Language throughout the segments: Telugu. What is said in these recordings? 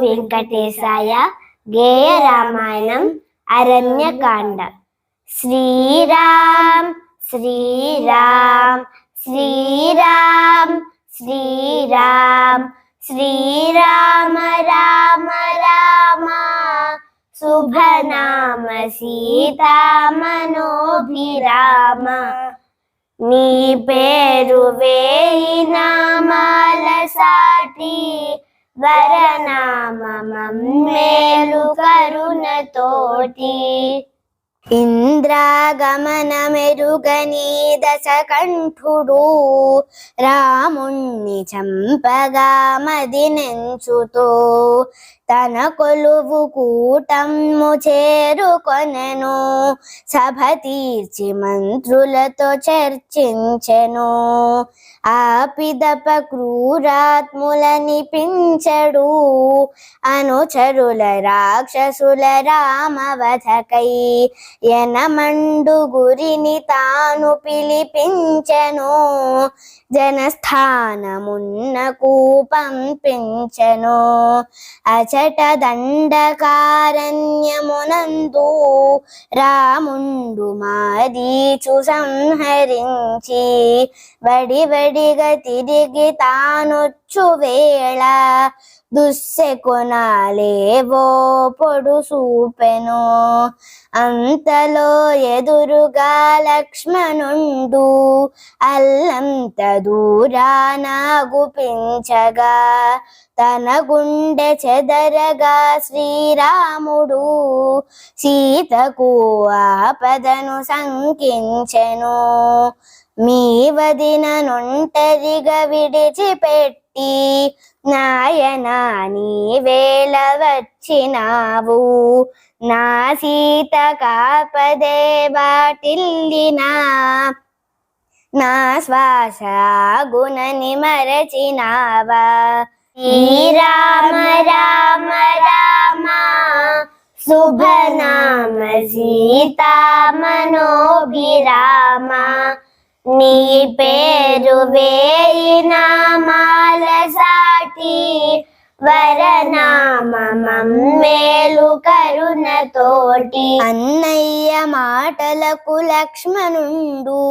వెంకటేశాయ గేయ రామాయణం అరణ్యకాండ శ్రీరామ్ శ్రీరామ్ శ్రీరామ్ శ్రీరామ్ శ్రీరామ రామ రామ శుభనామ సీతా మనోభిరామ నీ పేరు వేయి నామాల సాటి వరనామం మేలు కరుణతోటి. ఇంద్రాగమన మెరుగని దశకంఠుడు రాముణ్ణి చంపగా మది నెంచుతూ తన కొలువు కూటమ్ము చేరుకొనెను. సభ తీర్చి మంత్రులతో చర్చించెను. ఆపిదప క్రూరాత్ములని పించడు. అనుచరుల రాక్షసుల రామవధకై యనమండు గురిని తాను పిలిపించెను. జనస్థానమున్నకు పంపించెను అచ జటదండకారణ్యమునందు రాముండు మాదీచు సంహరించి వడి వడిగా తిరిగి తానొచ్చు వేళ దుస్సెకునాలేవో పొడు చూపెను అంతలో ఎదురుగా లక్ష్మణుండు. అల్లంత దూరాన గుపించగా తన గుండె చెదరగా శ్రీరాముడు. సీతకు ఆపదను సంకించెను మీ వదిన నొంటరిగా విడిచిపెట్టి నాయనా నీ వేళ వచ్చినావు. నా సీత కాపదే బాటిల్లినా. నా శ్వాస గుణని మరచినావా. శ్రీరామ రామ రామ శుభనామ సీత మనోభిరామ నీ పేరు వేయిన మాల సాటి వరనామమం మేలు కరుణతోటి. అన్నయ్య మాటలకు లక్ష్మణుండు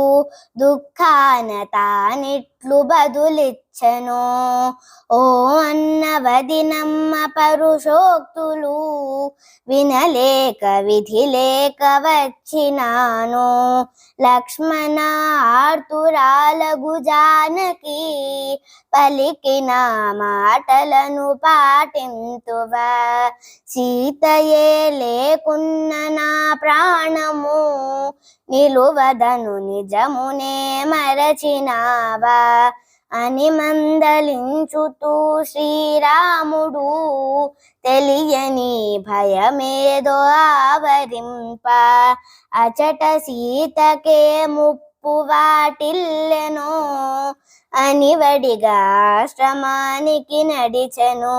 దుఃఖాన తానిట్లు బదులిచ్చను ఓ అన్న వదినమ్మ పరుషోక్తులు వినలేక విధి లేక వచ్చినాను? లక్ష్మణ ఆర్తురాలగు జానకి పలికిన మాటలను పాటింతువా. సీతయే లేకున్న నా ప్రాణము నిలువదను నిజమునే మరచినావా? అని మందలించుతూ శ్రీరాముడు తెలియని భయమేదో ఆవరింప. అచట సీతకే ముప్పు వాటిల్లెనో అని వడిగా ఆశ్రమానికి నడిచెను.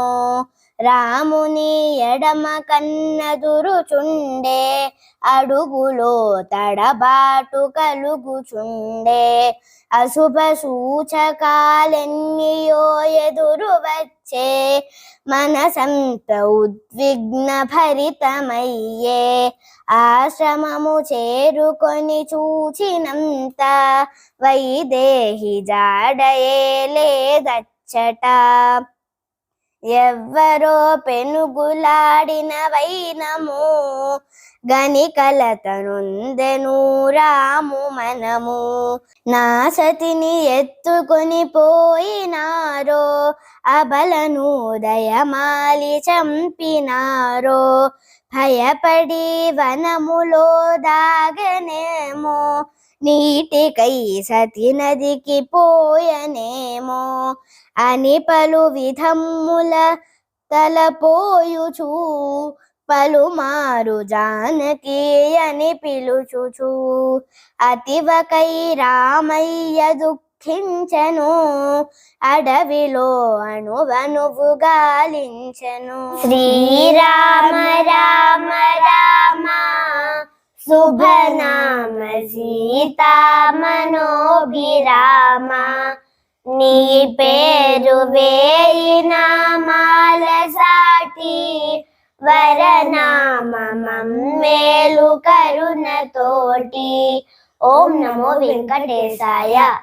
రాముని ఎడమ కన్నదురుచుండే అడుగులో తడబాటు కలుగుచుండే. అశుభ సూచకాలెన్నియో ఎదురు వచ్చే మనసంత ఉద్విగ్న భరితమయ్యే. ఆశ్రమము చేరుకొని చూచినంత వైదేహి జాడయే లేదచ్చట. ఎవ్వరో పెనుగులాడిన వైనము గనికలతనుందెను రాము మనము. నా సతిని ఎత్తుకొని పోయినారో అబలను దయమాలి చంపినారో భయపడి వనములో దాగనేమో నీటికై సతి నదికి పోయనేమో అని పలు విధముల తలపోయుచు పలుమారు జానకి అని పిలుచుచు అతివకై రామయ్య దుఃఖించను అడవిలో అణువనువు గాలించను. శ్రీరామ రామ రామ శుభనామ సీతా మనోభిరామ. నీ పేరు వేయి నామాల సాటి. వరనామం మేలు కరుణతోటి ఓం నమో వెంకటేశాయ.